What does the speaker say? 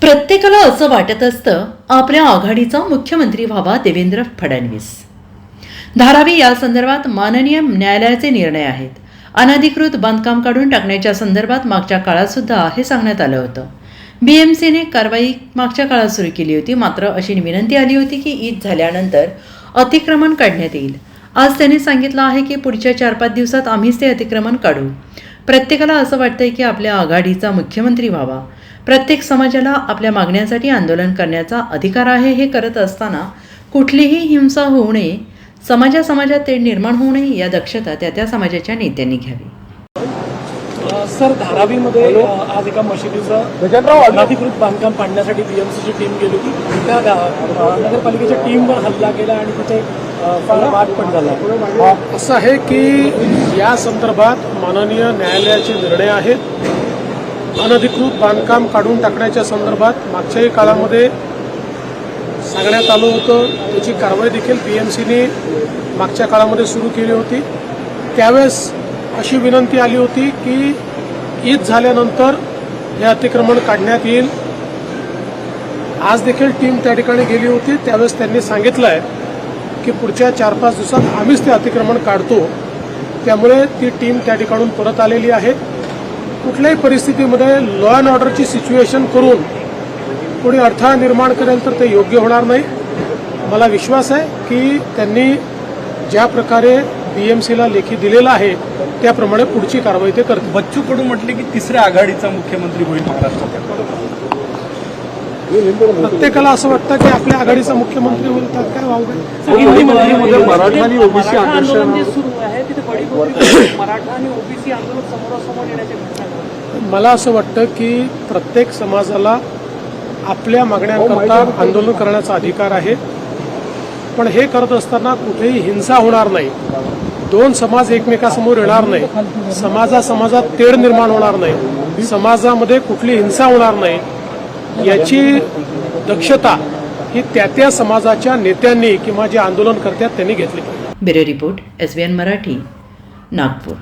प्रत्येकाला असं वाटत असतं आपल्या आघाडीचा मुख्यमंत्री व्हावा देवेंद्र फडणवीस. धारावी या संदर्भात माननीय न्यायालयाचे निर्णय आहेत. अनधिकृत बांधकाम काढून टाकण्याच्या संदर्भात मागच्या काळात सुद्धा हे सांगण्यात आलं होतं. बी एम सीने कारवाई मागच्या काळात सुरू केली होती मात्र अशी विनंती आली होती की ईद झाल्यानंतर अतिक्रमण काढण्यात येईल. आज त्यांनी सांगितलं आहे की पुढच्या चार पाच दिवसात आम्हीच ते अतिक्रमण काढू. प्रत्येकाला असं वाटतंय की आपल्या आघाडीचा मुख्यमंत्री व्हावा. प्रत्येक समाजाला आपल्या मागण्यांसाठी आंदोलन करण्याचा अधिकार आहे हे करत असताना कुठलीही हिंसा होऊ नये समाजा समाजात तेढ निर्माण होऊ नये या दक्षता त्या त्या समाजाच्या नेत्यांनी घ्यावी. सर धारावीमध्ये आज एका मशिदीचं अनधिकृत बांधकाम पाडण्यासाठी बीएमसीची टीम गेली होती. त्या नगरपालिकेच्या टीमवर हल्ला केला आणि तिथे वाद पण झाला. असं आहे की या संदर्भात माननीय न्यायालयाचे निर्णय आहेत. अनधिकृत बांधकाम काढून टाकण्याच्या संदर्भात मागच्याही काळामध्ये सांगण्यात आलं होतं. त्याची कारवाई देखील पी एम सीने मागच्या काळामध्ये सुरू केली होती. त्यावेळेस अशी विनंती आली होती की ईद झाल्यानंतर हे अतिक्रमण काढण्यात येईल. आज देखील टीम त्या ठिकाणी गेली होती. त्यावेळेस त्यांनी सांगितलं आहे की पुढच्या चार पाच दिवसात आम्हीच ते अतिक्रमण काढतो. त्यामुळे ती टीम त्या ठिकाणून परत आलेली आहे. कुठल्याही परिस्थितीमध्ये लॉ अँड ऑर्डरची सिच्युएशन करून कोणी अडथळा निर्माण करेल तर ते योग्य होणार नाही. मला विश्वास आहे की त्यांनी ज्या प्रकारे बी एम सीला लेखी दिलेला आहे त्याप्रमाणे पुढची कारवाई ते करतील. बच्चू कडू म्हटले की तिसऱ्या आघाडीचा मुख्यमंत्री होईल महाराष्ट्रात प्रत्येकाला असं वाटतं की आपल्या आघाडीचा मुख्यमंत्री होईल तर काय वावगं मराठा आणि ओबीसी मराठा आंदोलन आणि ओबीसी आंदोलन समोरासमोर येण्याच्या. मला असं वाटतं की प्रत्येक समाजाला आपल्या मागण्यांकरता आंदोलन करण्याचा अधिकार आहे. पण हे करत असताना कुठेही हिंसा होणार नाही. दोन समाज एकमेकासमोर येणार नाही. समाजा समाजात तेढ निर्माण होणार नाही. समाजामध्ये कुठली हिंसा होणार नाही. याची दक्षता ही त्या त्या समाजाच्या नेत्यांनी किंवा जे आंदोलन करतात त्यांनी घेतली. पाहिजे bureau report S B N Marathi Nagpur.